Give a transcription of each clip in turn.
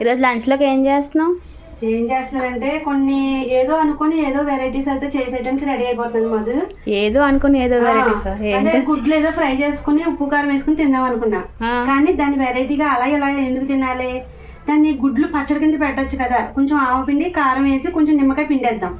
ఈరోజు లంచ్లోకి ఏం చేస్తున్నావు? ఏం చేస్తున్నానంటే కొన్ని ఏదో అనుకొని ఏదో వెరైటీస్ అయితే చేసేయడానికి రెడీ అయిపోతుంది మధు. ఏదో అనుకుని ఏదో వెరైటీస్ అంటే గుడ్లు ఏదో ఫ్రై చేసుకుని ఉప్పు కారం వేసుకుని తిందాం అనుకున్నా. కానీ దాని వెరైటీగా అలా ఇలా ఎందుకు తినాలి? దాన్ని గుడ్లు పచ్చడి కింద పెట్టొచ్చు కదా. కొంచెం ఆవపిండి కారం వేసి కొంచెం నిమ్మకాయ పిండేద్దాం.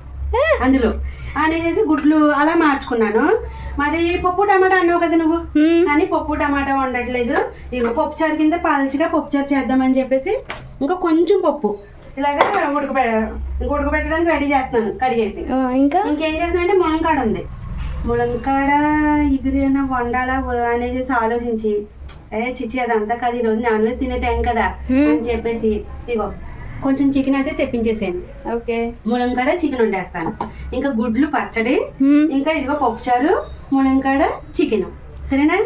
అందులో. అనేసి గుడ్లు అలా మార్చుకున్నాను. మరి పప్పు టమాటా అన్నావు కదా నువ్వు. కానీ పప్పు టమాటా వండట్లేదు. ఇక పప్పు చారు కింద పాల్చిగా పప్పు చారు చేద్దామని చెప్పేసి ఇంకా కొంచెం పప్పు. ఇలాగా ఉడకబె ఉడకబెట్టడానికి రెడీ చేస్తున్నాను కడిగేసి. ఇంకా? ఇంకేం చేస్తానంటే ములంకాడ ఉంది. ములంకాడ ఇగురైనా వండాలా అనేసి ఆలోచించి. ఏ చిచి అదంతా కాదు ఈరోజు నాన్ వెజ్ తినే టైం కదా. అని చెప్పేసి. ఇగో కొంచెం చికెన్ అయితే తెప్పించేసాను ఓకే. ములంకాడ చికెన్ వండేస్తాను. ఇంకా గుడ్లు పచ్చడి. ఇంకా ఇదిగో పప్పుచారు ములంకాడ చికెన్. సరేనా?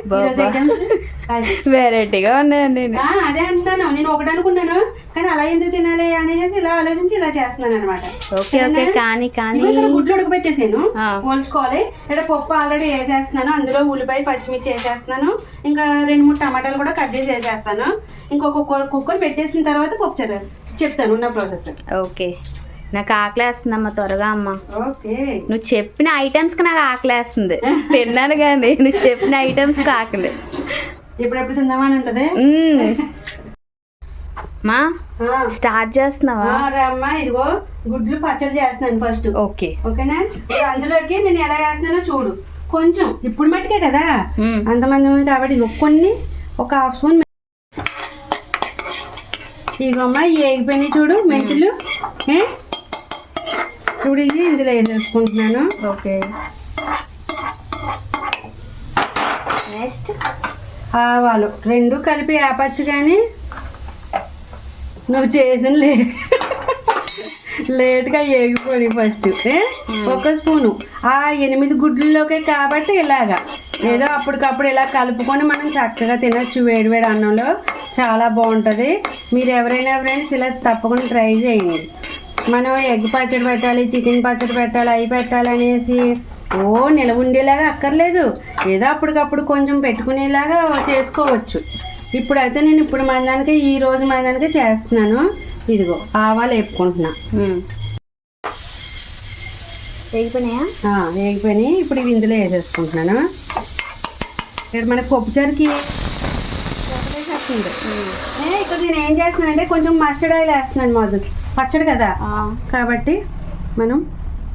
వెరైటీగా ఉన్నాయండి అదే. అంటున్నాను. నేను ఒకటి అనుకున్నాను కానీ అలా ఎందుకు తినాలి అనేసి ఇలా ఆలోచించి ఇలా చేస్తున్నాను అనమాట ఓకే ఓకే. కానీ కానీ. ఇక్కడ గుడ్లు ఉడకబెట్టేసాను. పోల్చుకోవాలి. ఇక్కడ పప్పు ఆల్రెడీ వేసేస్తున్నాను. అందులో ఉల్లిపాయ పచ్చిమిర్చి వేసేస్తున్నాను. ఇంకా రెండు మూడు టమాటాలు కూడా కట్ చేసి వేసేస్తాను. ఇంకొక కుక్కర్ పెట్టేసిన తర్వాత పప్పు చారు చెప్తాను ఉన్న ప్రాసెస్ ఓకే. నాకు ఆకలేస్తుందమ్మా త్వరగా అమ్మ. ఓకే. నువ్వు చెప్పిన ఐటమ్స్కి నాకు ఆకలేస్తుంది. తిన్నాను కానీ నువ్వు చెప్పిన ఐటమ్స్కి ఆకలి. ఎప్పుడెప్పుడు తిందామని ఉంటది. మా. స్టార్ట్ చేస్తున్నావా? అమ్మా ఇదిగో గుడ్లు పచ్చడి చేస్తున్నాను ఫస్ట్ ఓకే. ఓకేనా? అందులోకి నేను ఎలా చేస్తున్నానో చూడు. కొంచెం ఇప్పుడు మట్టుకే కదా. అంతమంది కాబట్టి కొన్ని ఒక హాఫ్ స్పూన్ మె- ఇదిగో అమ్మా ఈ ఎగిపోయినాయి చూడు మెంతులు? చూడు ఇది ఇందులో వేసేసుకుంటున్నాను ఓకే. నెక్స్ట్ ఆవాలు. రెండు కలిపి ఆపచ్చు కానీ నువ్వు చేసిన లే. లేట్గా ఏగిపోయి ఫస్ట్? ఒక స్పూను. ఆ ఎనిమిది గుడ్లలోకే కాబట్టి ఇలాగా. ఏదో అప్పటికప్పుడు ఇలా కలుపుకొని మనం చక్కగా తినచ్చు వేడివేడి అన్నంలో. చాలా బాగుంటుంది. మీరు ఎవరైనా ఫ్రెండ్స్ ఇలా తప్పకుండా ట్రై చేయండి. మనం ఎగ్ పచ్చడి పెట్టాలి చికెన్ పచ్చడి పెట్టాలి అవి పెట్టాలి అనేసి ఓ నిలవ ఉండేలాగా అక్కర్లేదు. ఏదో అప్పటికప్పుడు కొంచెం పెట్టుకునేలాగా చేసుకోవచ్చు. ఇప్పుడైతే నేను ఇప్పుడు మందానికి ఈ రోజు మందానికి చేస్తున్నాను. ఇదిగో ఆవాలు వేపుకుంటున్నా. వేగిపోయినాయా? ఆ, వేగిపోయినాయి. ఇప్పుడు ఇవి ఇందులో వేసేసుకుంటున్నాను. ఇక్కడ మనకి పప్పుచారుకి ఇక్కడ నేను ఏం చేస్తున్నానంటే కొంచెం మస్టర్డ్ ఆయిల్ వేస్తున్నాను మధు పచ్చడి కదా. కాబట్టి మనం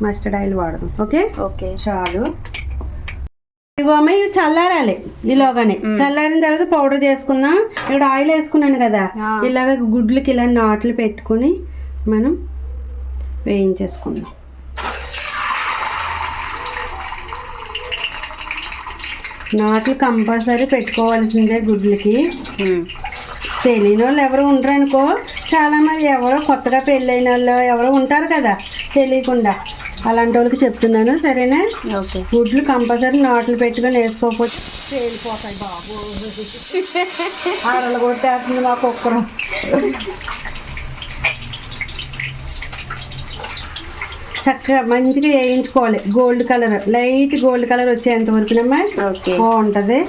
మస్టర్డ్ ఆయిల్ వాడదాం. ఓకే? ఓకే. చాలు. ఇవి అమ్మ ఇవి చల్లారాలి ఈలోగానే. చల్లారిన తర్వాత పౌడర్ చేసుకుందాం. ఇక్కడ ఆయిల్ వేసుకున్నాను కదా. ఇలాగ గుడ్లకి ఇలా నాట్లు పెట్టుకుని మనం వేయించేసుకుందాం. నాట్లు కంపల్సరీ పెట్టుకోవాల్సిందే గుడ్లకి. తెలియని వాళ్ళు ఎవరు ఉండరు అనుకో. చాలా మంది ఎవరో కొత్తగా పెళ్ళైన వాళ్ళు ఎవరో ఉంటారు కదా తెలియకుండా. అలాంటి వాళ్ళకి చెప్తున్నాను సరేనా? ఓకే. గుడ్లు కంపల్సరీ నాట్లు పెట్టుకొని వేసుకోకపోతే పేలిపోతాయి బాబు. ఆడలు కొట్టేస్తుంది మా కుక్కరు. చక్కగా మంచిగా వేయించుకోవాలి. Gold colour light gold colour వచ్చేంత వరకునమ్మా. ఓకే. బాగుంటుంది.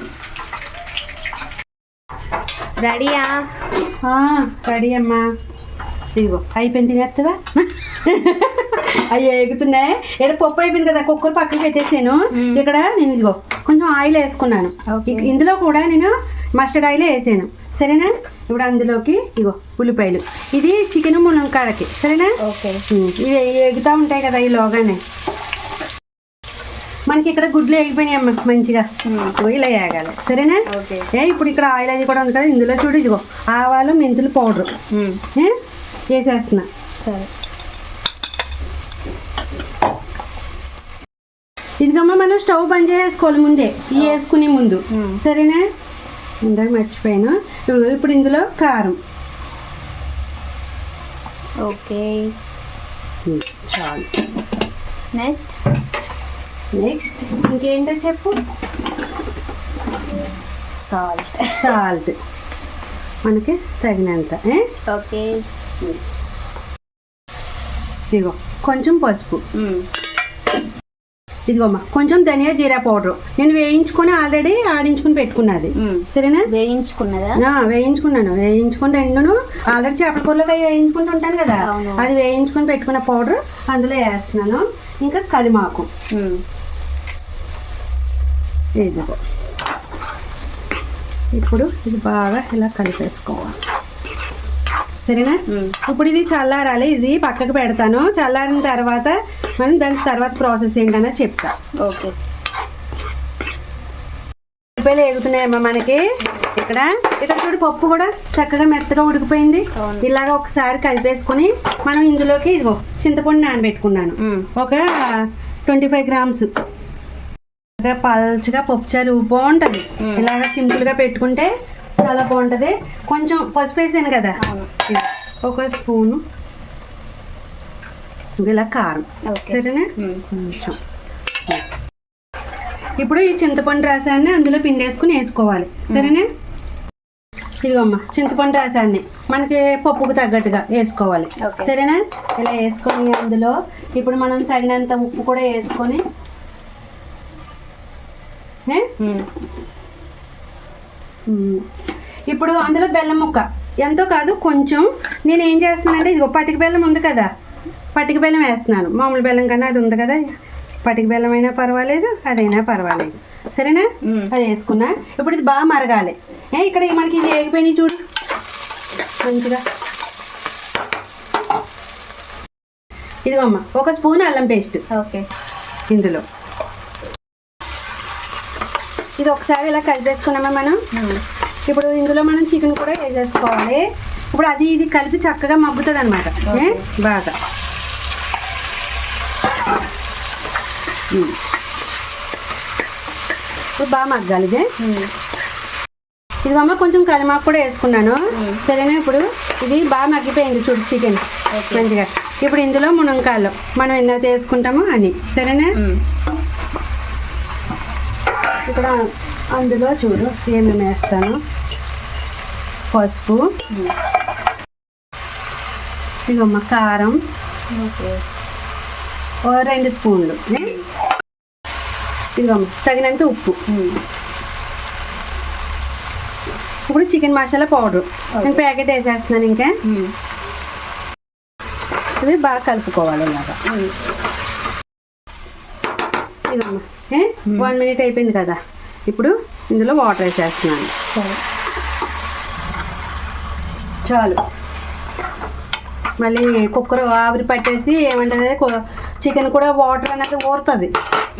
రెడీయా? రెడీ అమ్మా. ఇదిగో అయిపోయింది తినేస్తావా అవి ఎగుతున్నాయి. ఇక్కడ పప్పు అయిపోయింది కదా కుక్కర్ పక్కన పెట్టేసాను. ఇక్కడ నేను ఇదిగో కొంచెం ఆయిల్ వేసుకున్నాను. ఇందులో కూడా నేను మస్టర్డ్ ఆయిల్ వేసాను. సరేనా? ఇప్పుడు అందులోకి ఇగో ఉల్లిపాయలు. ఇది చికెన్ ములంకాడకి సరేనా? ఓకే. ఇవి ఎగుతూ ఉంటాయి కదా ఈ లోగానే. మనకి ఇక్కడ గుడ్లు ఎగిపోయినాయి అమ్మ మంచిగా. ఇలా వేగాలి సరేనా? ఏ ఇప్పుడు ఇక్కడ ఆయిల్ అది కూడా ఉంది కదా ఇందులో చూడు ఇదిగో ఆవాలు మెంతులు పౌడర్. వేసేస్తున్నా. సరే. ఇదిగమ్మా మనం స్టవ్ బంద్ చేసుకోవాలి ముందే. ఈ వేసుకునే ముందు. సరేనా? ఇందాక మర్చిపోయాను. ఇప్పుడు ఇప్పుడు ఇందులో కారం. ఓకే. చాలు. నెక్స్ట్. నెక్స్ట్. ఇంకేంటో చెప్పు. సాల్ట్. సాల్ట్. మనకి తగినంత? ఓకే. ఇదిగో కొంచెం పసుపు. ఇదిగోమ్మా కొంచెం ధనియా జీరా పౌడర్. నేను వేయించుకొని ఆల్రెడీ ఆడించుకొని పెట్టుకున్నది. సరేనా? వేయించుకున్నదా? వేయించుకున్నాను. వేయించుకుని రెండును ఆల్రెడీ చేపల కూరలోకి అవి వేయించుకుంటూ ఉంటాను కదా. అది వేయించుకొని పెట్టుకున్న పౌడర్ అందులో వేస్తున్నాను. ఇంకా కలిమాకు. ఇదిగో. ఇప్పుడు ఇది బాగా ఇలా కలిపేసుకోవాలి. సరేనా. ఇప్పుడు ఇది చల్లారాలి. ఇది పక్కకు పెడతాను. చల్లారిన తర్వాత మనం దాని తర్వాత ప్రాసెస్ ఏంటనే చెప్తా. ఓకే. ఉల్లిపాయలు ఎగుతున్నాయమ్మా మనకి. ఇక్కడ. ఇక్కడ చూడు పప్పు కూడా చక్కగా మెత్తగా ఉడికిపోయింది. ఇలాగ ఒకసారి కలిపేసుకొని మనం ఇందులోకి ఇదిగో చింతపండు నానబెట్టుకున్నాను. ఒక ట్వంటీ ఫైవ్ గ్రామ్స్. పల్చగా పప్పుచారు బాగుంటుంది. ఇలాగ సింపుల్గా పెట్టుకుంటే చాలా బాగుంటుంది. కొంచెం పసుపు వేసాను కదా. ఒక స్పూను. ఇలా కారం. సరేనా. కొంచెం. ఇప్పుడు ఈ చింతపండు రసాన్ని అందులో పిండేసుకుని వేసుకోవాలి. సరేనా? ఇదిగోమ్మ చింతపండు రసాన్ని మనకి పప్పుకు తగ్గట్టుగా వేసుకోవాలి. సరేనా? ఇలా వేసుకొని అందులో ఇప్పుడు మనం తగినంత ఉప్పు కూడా వేసుకొని. ఇప్పుడు అందులో బెల్లం ముక్క. ఎంతో కాదు కొంచెం. నేను ఏం చేస్తున్నానంటే ఇదిగో పటిక బెల్లం ఉంది కదా. పటిక బెల్లం వేస్తున్నాను. మామూలు బెల్లం కన్నా అది ఉంది కదా. పటిక బెల్లం అయినా పర్వాలేదు అదైనా పర్వాలేదు. సరేనా. అది వేసుకున్నా. ఇప్పుడు ఇది బాగా మరగాలి. ఏ ఇక్కడ మనకి ఇది ఏగిపోయినాయి చూడు. మంచిగా. ఇదిగోమ్మ ఒక స్పూన్ అల్లం పేస్ట్. ఓకే. ఇందులో. ఇది ఒకసారి ఇలా కలిపేసుకున్నామా మనం. ఇప్పుడు ఇందులో మనం చికెన్ కూడా వేసేసుకోవాలి. ఇప్పుడు అది ఇది కలిపి చక్కగా మగ్గుతుంది అనమాట. బాగా. ఇప్పుడు బాగా మగ్గాలి ఇదే. మ్మ్. ఇదిగమ్మ కొంచెం కలిమాకు కూడా వేసుకున్నాను. సరేనా ఇప్పుడు? ఇది బాగా మగ్గిపోయింది చూడు చికెన్. మంచిగా. ఇప్పుడు ఇందులో మునక్కాయలు. మనం ఎన్నో వేసుకుంటామో అని. సరేనా. ఇక్కడ అందులో చూడు ఏమేమి వేస్తాను? పసుపు. మ్మ్. ఇదిగమ్మ కారం ఓకే ఓ రెండు స్పూన్లు? ఇదిగమ్మ తగినంత ఉప్పు. ఇప్పుడు చికెన్ మసాలా పౌడర్ నేను. ప్యాకెట్ వేసేస్తున్నాను ఇంకా. ఇవి బాగా కలుపుకోవాలి ఇలాగా. ఇదమ్మా వన్ మినిట్ అయిపోయింది కదా ఇప్పుడు ఇందులో వాటర్ వేసేస్తున్నాను చాలు మళ్ళీ కుక్కర్ ఆవిరి పట్టేసి ఏమంటుంది చికెన్ కూడా వాటర్ అనేది ఊరుతుంది.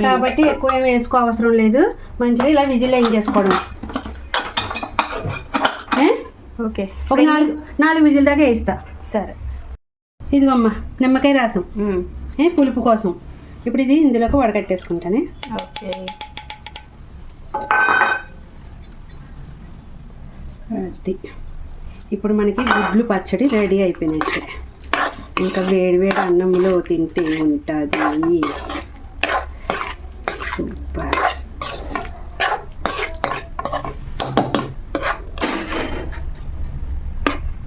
కాబట్టి ఎక్కువ ఏం వేసుకో అవసరం లేదు. మంచిగా ఇలా విజిల్ ఏం చేసుకోవడం? ఓకే. ఒక నాలుగు నాలుగు విజిల్ దాకా వేస్తా సరే. ఇదిగమ్మా నిమ్మకాయ రసం. పులుపు కోసం. ఇప్పుడు ఇది ఇందులోకి వడకట్టేసుకుంటానే. ఓకే. అది. ఇప్పుడు మనకి గుడ్లు పచ్చడి రెడీ అయిపోయినట్టే. ఇంకా వేడి వేడి అన్నంలో తింటే ఉంటుంది. సూపర్.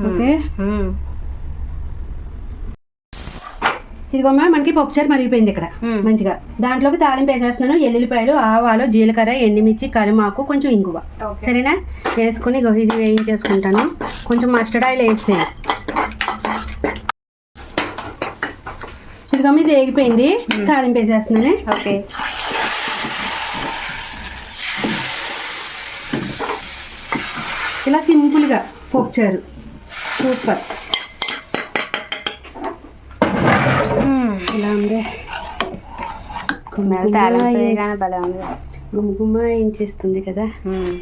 ఓకే. మ్మ్. ఇదిగోమ్మా మనకి పప్పుచారు మరిగిపోయింది ఇక్కడ. మంచిగా. దాంట్లోకి తాలింపు వేసేస్తున్నాను ఎల్లుల్లిపాయలు ఆవాలు జీలకర్ర ఎండుమిర్చి కలిమాకు కొంచెం ఇంగువ. సరేనా? వేసుకొని ఇది వేయించేసుకుంటాను. కొంచెం మస్టర్డ్ ఆయిల్ వేసేయండి ఇదిగమ్మ ఇది వేగిపోయింది. తాలింపు వేసేస్తున్నానే. ఓకే. ఇలా సింపుల్గా పప్పుచారు సూపర్. మ్మ్. ఇలా ఉంది. ఉంది. గుమ్మ ఇంచేస్తుంది కదా? మ్మ్.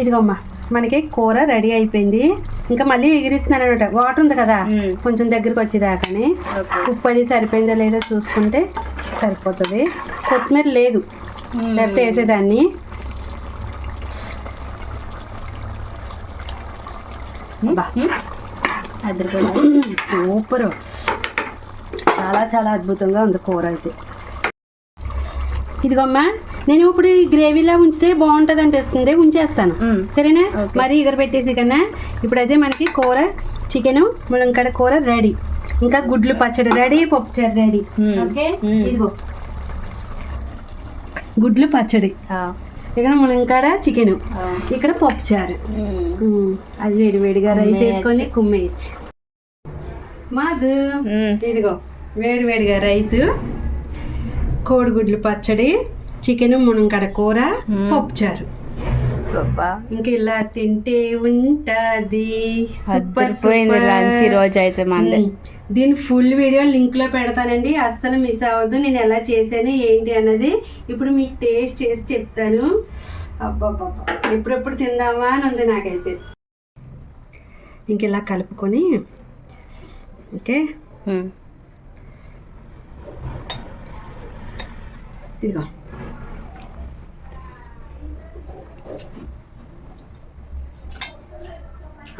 ఇదిగోమ్మ మనకి కూర రెడీ అయిపోయింది. ఇంకా మళ్ళీ ఎగిరిస్తున్నాను అనమాట వాటర్ ఉంది కదా. కొంచెం దగ్గరికి వచ్చేదాకానే. ఉప్పు అది సరిపోయిందో లేదో చూసుకుంటే సరిపోతుంది. కొత్తిమీర లేదు. లేకపోతే వేసేదాన్ని. సూపర్. చాలా చాలా అద్భుతంగా ఉంది కూర అయితే. ఇదిగోమ్మా నేను ఇప్పుడు ఈ గ్రేవీలా ఉంచితే బాగుంటుంది అనిపిస్తుంది. ఉంచేస్తాను. సరేనా. మరి ఎగర పెట్టేసి కన్నా ఇప్పుడైతే మనకి కూర చికెన్ ములంకాడ కూర రెడీ. ఇంకా గుడ్లు పచ్చడి రెడీ పప్పుచారు రెడీ. ఓకే. ఇదిగో. గుడ్లు పచ్చడి. ఇక్కడ ములంకాడ చికెన్. ఇక్కడ పప్పుచారు అది వేడి వేడిగా రైస్ వేసుకొని కుమ్మేయచ్చు. మాదు. ఇదిగో వేడి వేడిగా రైస్ కోడిగుడ్లు పచ్చడి చికెన్ మునంకాడ కూర. పప్పుచారు. ఇంకా ఇలా తింటే ఉంటది సూపర్. లంచ్ రోజు అయితే మంది. దీని ఫుల్ వీడియో లింక్లో పెడతానండి అస్సలు మిస్ అవ్వద్దు నేను ఎలా చేశాను ఏంటి అన్నది ఇప్పుడు మీకు టేస్ట్ చేసి చెప్తాను అబ్బాబ్బా ఎప్పుడెప్పుడు తిందామా అని ఉంది నాకైతే ఇంక ఇలా కలుపుకొని ఓకే. ఇదిగో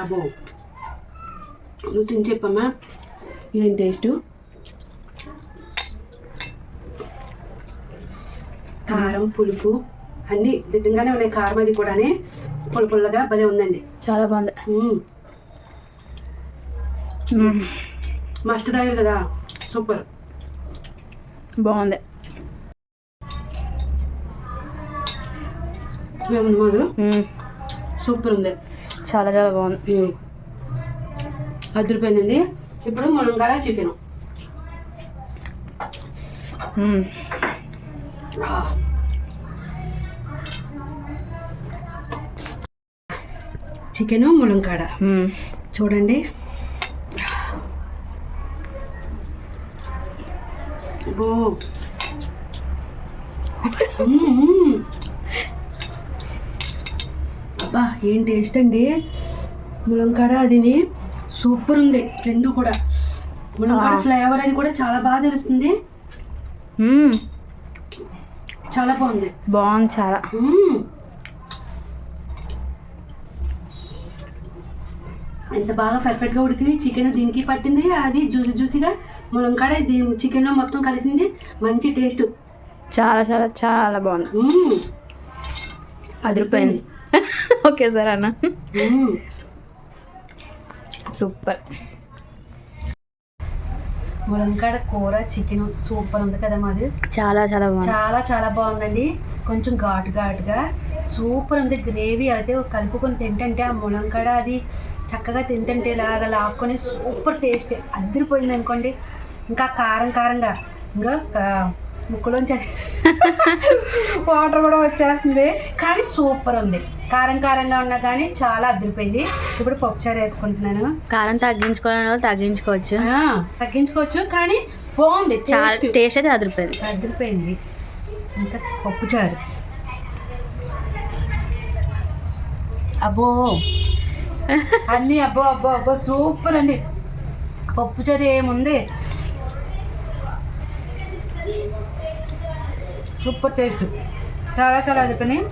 అబ్బో. నువ్వు తిని చెప్పమ్మా. ఏం టేస్టు? కారం పులుపు అన్నీ దిట్టంగానే ఉన్నాయి. కారం అది కూడానే పుల్ల పుల్లగా భలే ఉందండి. చాలా బాగుంది. మస్టర్డ్ ఆయిల్ కదా. సూపర్. బాగుంది. మధు మ్మ్. సూపర్ ఉంది. చాలా చాలా బాగుంది. అదిరిపోయిందండి ఇప్పుడు మునంగాడ చికెన్ మ్మ్. చికెన్ ములంకాడ. చూడండి అబ్బో. మ్మ్. అబ్బా ఏం టేస్ట్ అండి? ములంకాడ అదిని సూపర్ ఉంది రెండు కూడా. ములంకాడ. ఫ్లేవర్ అది కూడా చాలా బాగా తెలుస్తుంది. చాలా బాగుంది. బాగుంది చాలా. ఎంత బాగా పర్ఫెక్ట్గా ఉడికింది. చికెన్ దీనికి పట్టింది. అది జ్యూసీ జ్యూసీగా ములంకాడ చికెన్లో మొత్తం కలిసింది. మంచి టేస్ట్ చాలా చాలా చాలా బాగుంది. అదిరిపోయింది. ఓకే సార్ అన్న. సూపర్. ములంకాడ కూర చికెన్ సూపర్ ఉంది కదా మాది. చాలా చాలా బాగుంది. చాలా చాలా బాగుందండి. కొంచెం ఘాటు ఘాటుగా సూపర్ ఉంది. గ్రేవీ అయితే కలుపుకొని తింటుంటే ఆ ములంకాడ అది చక్కగా తింటుంటే ఇలాగా లాక్కొని సూపర్ టేస్ట్. అదిరిపోయింది అనుకోండి. ఇంకా కారం కారంగా. ఇంకా ముక్కులోంచి వాటర్ కూడా వచ్చేస్తుంది. కానీ సూపర్ ఉంది. కారం కారంగా ఉన్నా కానీ చాలా అదిరిపోయింది. ఇప్పుడు పప్పుచారు వేసుకుంటున్నాను. కారం తగ్గించుకోవాలని తగ్గించుకోవచ్చు. తగ్గించుకోవచ్చు కానీ బాగుంది. చాలా. టేస్ట్ అయితే అదిరిపోయింది. అదిరిపోయింది. ఇంకా పప్పుచారు. అబ్బో. అన్నీ అబ్బో అబ్బో అబ్బో సూపర్ అండి. పప్పుచారు ఏముంది? Super taste. చాలా చాలా అదిరిపోయినాయి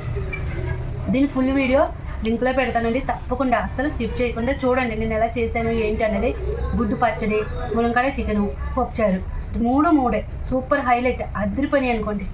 దీని ఫుల్ వీడియో లింక్లో పెడతానండి. తప్పకుండా అస్సలు స్కిప్ చేయకుండా చూడండి నేను ఎలా చేశాను ఏంటి అనేది. గుడ్డు పచ్చడి ములంకాడ చికెను పప్పుచారు. మూడు మూడే. Super highlight. అదిరిపోయినాయి అనుకోండి.